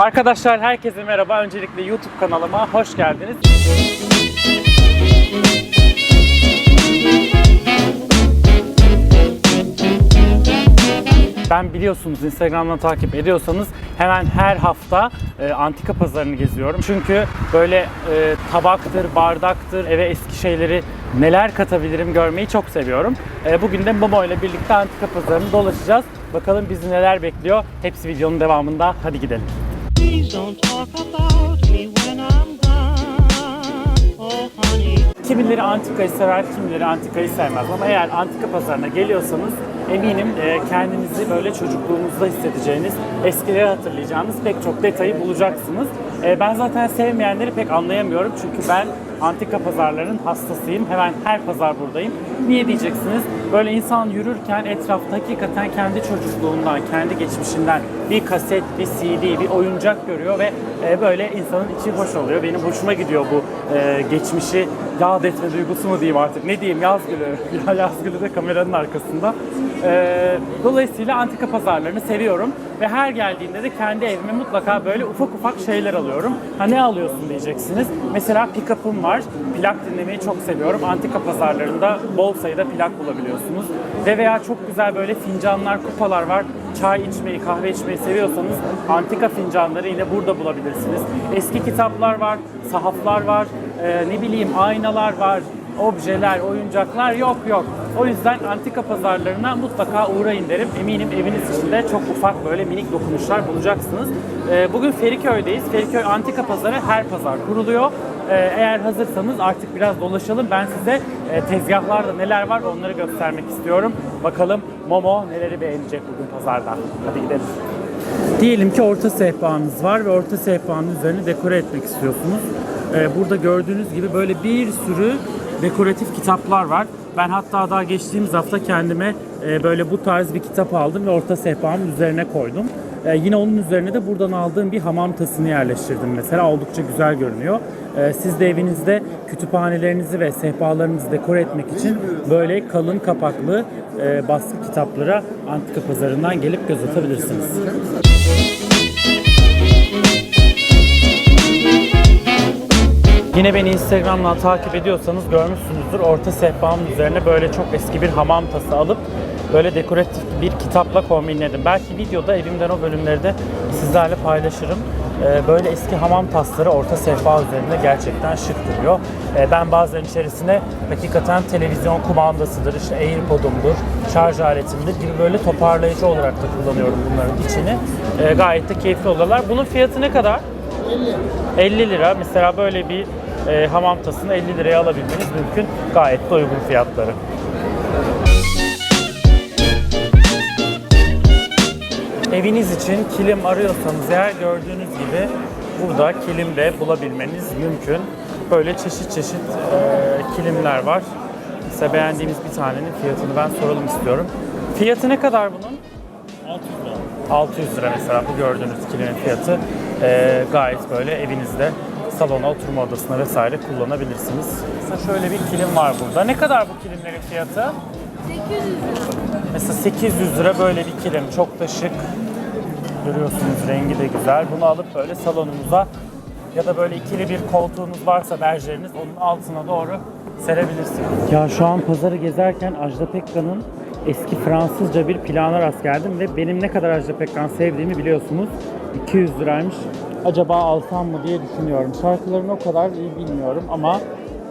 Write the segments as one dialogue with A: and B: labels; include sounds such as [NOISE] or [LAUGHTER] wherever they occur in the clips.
A: Arkadaşlar herkese merhaba. Öncelikle YouTube kanalıma hoş geldiniz. Ben biliyorsunuz Instagram'dan takip ediyorsanız hemen her hafta e, antika pazarını geziyorum. Çünkü böyle e, tabaktır, bardaktır, eve eski şeyleri neler katabilirim görmeyi çok seviyorum. E, bugün de Momo ile birlikte antika pazarını dolaşacağız. Bakalım bizi neler bekliyor. Hepsi videonun devamında. Hadi gidelim. Kimileri antikayı sever, kimileri antikayı sevmez. Ama eğer antika pazarına geliyorsanız eminim e, kendinizi böyle çocukluğunuzda hissedeceğiniz, eskileri hatırlayacağınız pek çok detayı bulacaksınız. E, Ben zaten sevmeyenleri pek anlayamıyorum çünkü ben antika pazarlarının hastasıyım. Hemen her pazar buradayım. Niye diyeceksiniz? Böyle insan yürürken etrafta hakikaten kendi çocukluğundan, kendi geçmişinden bir kaset, bir CD, bir oyuncak görüyor ve e, böyle insanın içi hoş oluyor. Benim hoşuma gidiyor bu e, geçmişi yad etme duygusu mu diyeyim artık. Ne diyeyim yaz gülü. [LAUGHS] Ya yaz gülü de kameranın arkasında. E, dolayısıyla antika pazarlarını seviyorum ve her geldiğimde de kendi evime mutlaka böyle ufak ufak şeyler alıyorum. Ha ne alıyorsun diyeceksiniz. Mesela pick-up'ım var. Plak dinlemeyi çok seviyorum. Antika pazarlarında bol sayıda plak bulabiliyorsunuz. Ve veya çok güzel böyle fincanlar, kupalar var. Çay içmeyi, kahve içmeyi seviyorsanız antika fincanları yine burada bulabilirsiniz. Eski kitaplar var, sahaflar var, e, ne bileyim aynalar var, objeler, oyuncaklar yok yok. O yüzden antika pazarlarına mutlaka uğrayın derim. Eminim eviniz içinde çok ufak böyle minik dokunuşlar bulacaksınız. Ee, Bugün Feriköy'deyiz. Feriköy Antika Pazarı her pazar kuruluyor. Ee, Eğer hazırsanız artık biraz dolaşalım. Ben size e, tezgahlarda neler var onları göstermek istiyorum. Bakalım Momo neleri beğenecek bugün pazarda. Hadi gidelim. Diyelim ki orta sehpanız var ve orta sehpanın üzerine dekore etmek istiyorsunuz. Ee, burada gördüğünüz gibi böyle bir sürü dekoratif kitaplar var. Ben hatta daha geçtiğimiz hafta kendime e, böyle bu tarz bir kitap aldım ve orta sehpamın üzerine koydum. Ee, yine onun üzerine de buradan aldığım bir hamam tasını yerleştirdim mesela. Oldukça güzel görünüyor. Ee, siz de evinizde kütüphanelerinizi ve sehpalarınızı dekore etmek için böyle kalın kapaklı e, baskı kitaplara antika pazarından gelip göz atabilirsiniz. Yine beni Instagram'dan takip ediyorsanız görmüşsünüzdür. Orta sehpamın üzerine böyle çok eski bir hamam tası alıp böyle dekoratif bir kitapla kombinledim. Belki videoda evimden o bölümleri de sizlerle paylaşırım. Ee, Böyle eski hamam tasları orta sehpa üzerinde gerçekten şık duruyor. Ee, Ben bazen içerisine hakikaten televizyon kumandasıdır, işte AirPod'umdur, şarj aletimdir gibi böyle toparlayıcı olarak da kullanıyorum bunların içini. Ee, Gayet de keyifli oluyorlar. Bunun fiyatı ne kadar? 50 lira. Mesela böyle bir e, hamam tasını 50 liraya alabilmeniz mümkün. Gayet de uygun fiyatları. Eviniz için kilim arıyorsanız eğer gördüğünüz gibi burada kilim de bulabilmeniz mümkün. Böyle çeşit çeşit e, kilimler var. Size beğendiğimiz bir tanenin fiyatını ben soralım istiyorum. Fiyatı ne kadar bunun? 600 lira mesela bu gördüğünüz kilimin fiyatı Ee, gayet böyle evinizde salona, oturma odasına vesaire kullanabilirsiniz. Mesela şöyle bir kilim var burada. Ne kadar bu kilimlerin fiyatı?
B: 800 lira.
A: Mesela 800 lira böyle bir kilim. Çok da şık. Görüyorsunuz rengi de güzel. Bunu alıp böyle salonunuza ya da böyle ikili bir koltuğunuz varsa berjeriniz onun altına doğru serebilirsiniz. Ya şu an pazarı gezerken Ajda Pekkan'ın eski Fransızca bir plana rast geldim ve benim ne kadar Ajda Pekkan sevdiğimi biliyorsunuz. 200 liraymış. Acaba alsam mı diye düşünüyorum. Şarkılarını o kadar iyi bilmiyorum ama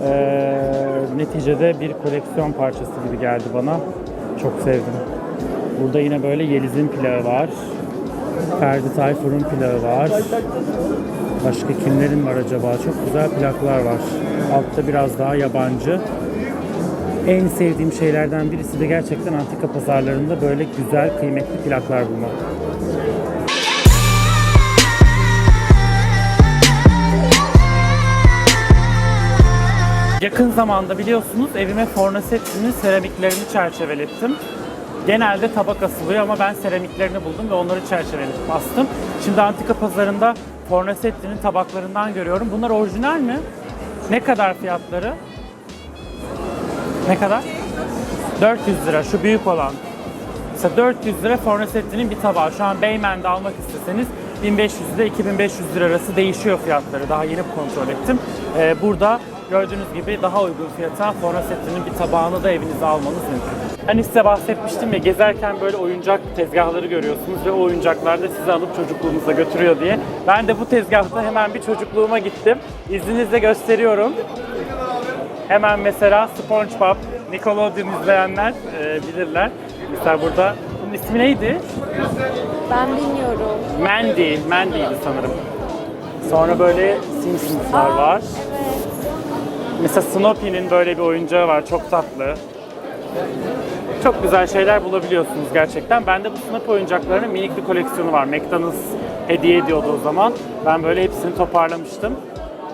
A: eee, neticede bir koleksiyon parçası gibi geldi bana. Çok sevdim. Burada yine böyle Yeliz'in plağı var. Ferdi Tayfur'un plağı var. Başka kimlerin var acaba? Çok güzel plaklar var. Altta biraz daha yabancı. En sevdiğim şeylerden birisi de gerçekten antika pazarlarında böyle güzel, kıymetli plaklar bulmak. Yakın zamanda biliyorsunuz evime Fornasetti'nin seramiklerini çerçevelettim. Genelde tabak asılıyor ama ben seramiklerini buldum ve onları çerçeveletip astım. Şimdi antika pazarında Fornasetti'nin tabaklarından görüyorum. Bunlar orijinal mi? Ne kadar fiyatları? Ne kadar? 400 lira şu büyük olan. Mesela 400 lira Fornasetti'nin bir tabağı. Şu an Beymen'de almak isteseniz 1500 ile 2500 lira arası değişiyor fiyatları. Daha yeni kontrol ettim. Ee, burada gördüğünüz gibi daha uygun fiyata forma setinin bir tabağını da evinize almanız mümkün. Hani size bahsetmiştim ya gezerken böyle oyuncak tezgahları görüyorsunuz ve o oyuncaklar da sizi alıp çocukluğunuza götürüyor diye. Ben de bu tezgahta hemen bir çocukluğuma gittim. İzninizle gösteriyorum. Hemen mesela SpongeBob, Nickelodeon izleyenler e, bilirler. Mesela burada bunun ismi neydi?
B: Ben bilmiyorum.
A: Mandy, Mandy'ydi sanırım. Sonra böyle Simpsons'lar var. Mesela Snoopy'nin böyle bir oyuncağı var, çok tatlı. Çok güzel şeyler bulabiliyorsunuz gerçekten. Bende bu Snoopy oyuncaklarının minik bir koleksiyonu var. McDonald's hediye ediyordu o zaman. Ben böyle hepsini toparlamıştım.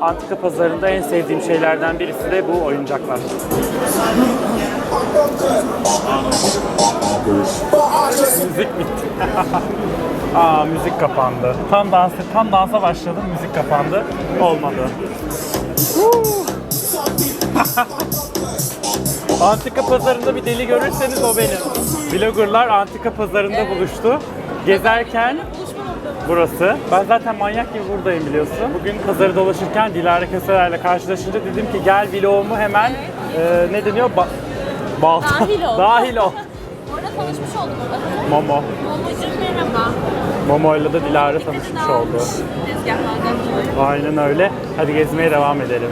A: Antika pazarında en sevdiğim şeylerden birisi de bu oyuncaklar. müzik bitti. [LAUGHS] Aa müzik kapandı. Tam dans tam dansa başladım, müzik kapandı. Olmadı. [LAUGHS] Antika pazarında bir deli görürseniz o benim. Vloggerlar antika pazarında buluştu. Gezerken burası. Ben zaten manyak gibi buradayım biliyorsun. Bugün pazarı dolaşırken Dilara Keseler'le karşılaşınca dedim ki gel vlogumu hemen e, ne deniyor? Ba- balta. [LAUGHS]
B: Dahil ol.
A: Dahil [LAUGHS] ol.
B: Orada tanışmış olduk.
A: Momo.
B: Momocuğum merhaba.
A: Momo'yla da Dilara tanışmış oldu.
B: Tezgahlardan.
A: Aynen öyle. Hadi gezmeye devam edelim.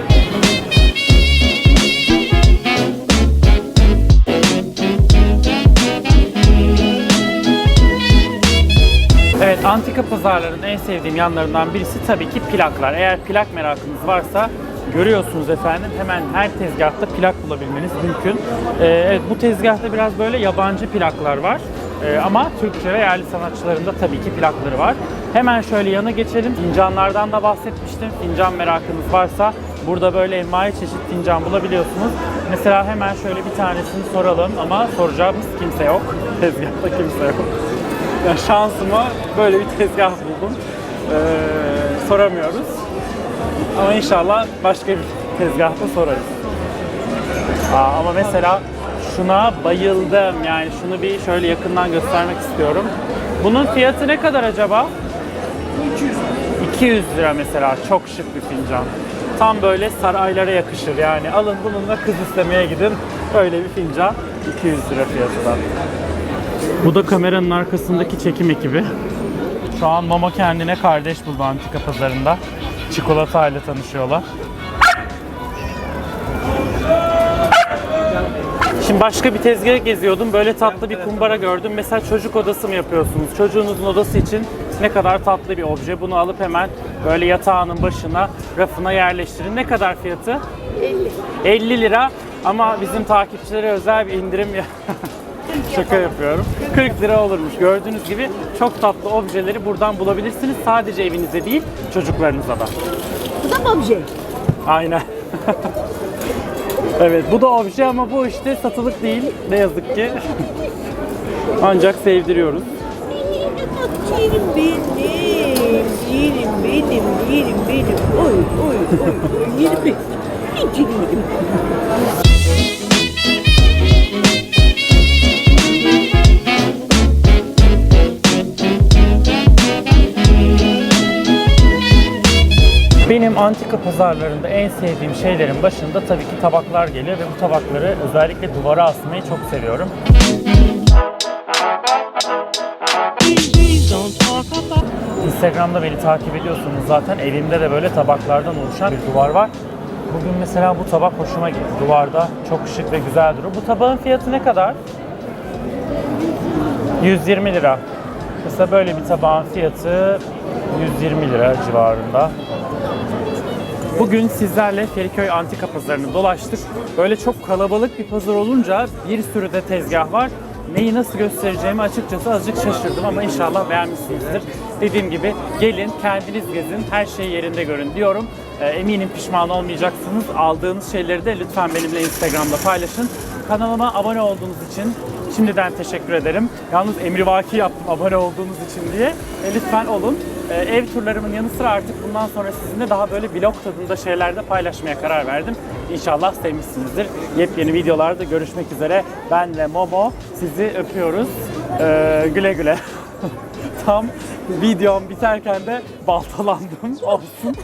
A: Antika pazarların en sevdiğim yanlarından birisi tabii ki plaklar. Eğer plak merakınız varsa görüyorsunuz efendim hemen her tezgahta plak bulabilmeniz mümkün. Ee, evet, bu tezgahta biraz böyle yabancı plaklar var. Ee, ama Türkçe ve yerli sanatçıların da tabii ki plakları var. Hemen şöyle yana geçelim. Fincanlardan da bahsetmiştim. Fincan merakınız varsa burada böyle envai çeşit fincan bulabiliyorsunuz. Mesela hemen şöyle bir tanesini soralım ama soracağımız kimse yok. Tezgahta kimse yok. Ya şansıma böyle bir tezgah buldum. Ee, soramıyoruz. Ama inşallah başka bir tezgahta sorarız. Aa, ama mesela şuna bayıldım. Yani şunu bir şöyle yakından göstermek istiyorum. Bunun fiyatı ne kadar acaba? 200. 200 lira mesela. Çok şık bir fincan. Tam böyle saraylara yakışır yani. Alın bununla kız istemeye gidin. Böyle bir fincan 200 lira fiyatı Bu da kameranın arkasındaki çekim ekibi. Şu an Momo kendine kardeş buldu antika pazarında. Çikolata ile tanışıyorlar. Şimdi başka bir tezgah geziyordum. Böyle tatlı bir kumbara gördüm. Mesela çocuk odası mı yapıyorsunuz? Çocuğunuzun odası için ne kadar tatlı bir obje. Bunu alıp hemen böyle yatağının başına, rafına yerleştirin. Ne kadar fiyatı? 50. 50 lira. Ama bizim takipçilere özel bir indirim. [LAUGHS] Şaka yapıyorum. 40 lira olurmuş. Gördüğünüz gibi çok tatlı objeleri buradan bulabilirsiniz. Sadece evinize değil, çocuklarınıza da.
C: Bu da obje.
A: Aynen. [LAUGHS] evet bu da obje ama bu işte satılık değil ne yazık ki. [LAUGHS] Ancak sevdiriyoruz.
C: Yerim benim, yerim benim, yerim benim. Oy, oy, oy, oy, yerim benim. Hiç yerim.
A: Benim antika pazarlarında en sevdiğim şeylerin başında tabii ki tabaklar geliyor ve bu tabakları özellikle duvara asmayı çok seviyorum. Instagram'da beni takip ediyorsunuz zaten. Evimde de böyle tabaklardan oluşan bir duvar var. Bugün mesela bu tabak hoşuma gitti. Duvarda çok şık ve güzel duruyor. Bu tabağın fiyatı ne kadar? 120 lira. Mesela böyle bir tabağın fiyatı 120 lira civarında. Bugün sizlerle Feriköy Antika Pazarı'nı dolaştık. Böyle çok kalabalık bir pazar olunca bir sürü de tezgah var. Neyi nasıl göstereceğimi açıkçası azıcık şaşırdım ama inşallah beğenmişsinizdir. Dediğim gibi gelin kendiniz gezin her şeyi yerinde görün diyorum. Ee, eminim pişman olmayacaksınız. Aldığınız şeyleri de lütfen benimle Instagram'da paylaşın. Kanalıma abone olduğunuz için şimdiden teşekkür ederim. Yalnız emrivaki yaptım abone olduğunuz için diye. E, lütfen olun. E, ev turlarımın yanı sıra artık bundan sonra sizinle daha böyle vlog tadında şeyler de paylaşmaya karar verdim. İnşallah sevmişsinizdir. Yepyeni videolarda görüşmek üzere. Ben ve Momo sizi öpüyoruz. E, güle güle. [LAUGHS] Tam videom biterken de baltalandım. [LAUGHS] Olsun.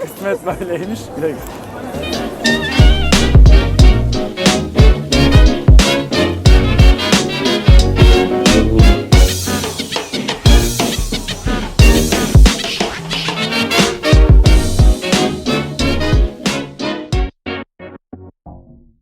A: Kısmet böyleymiş. Güle güle.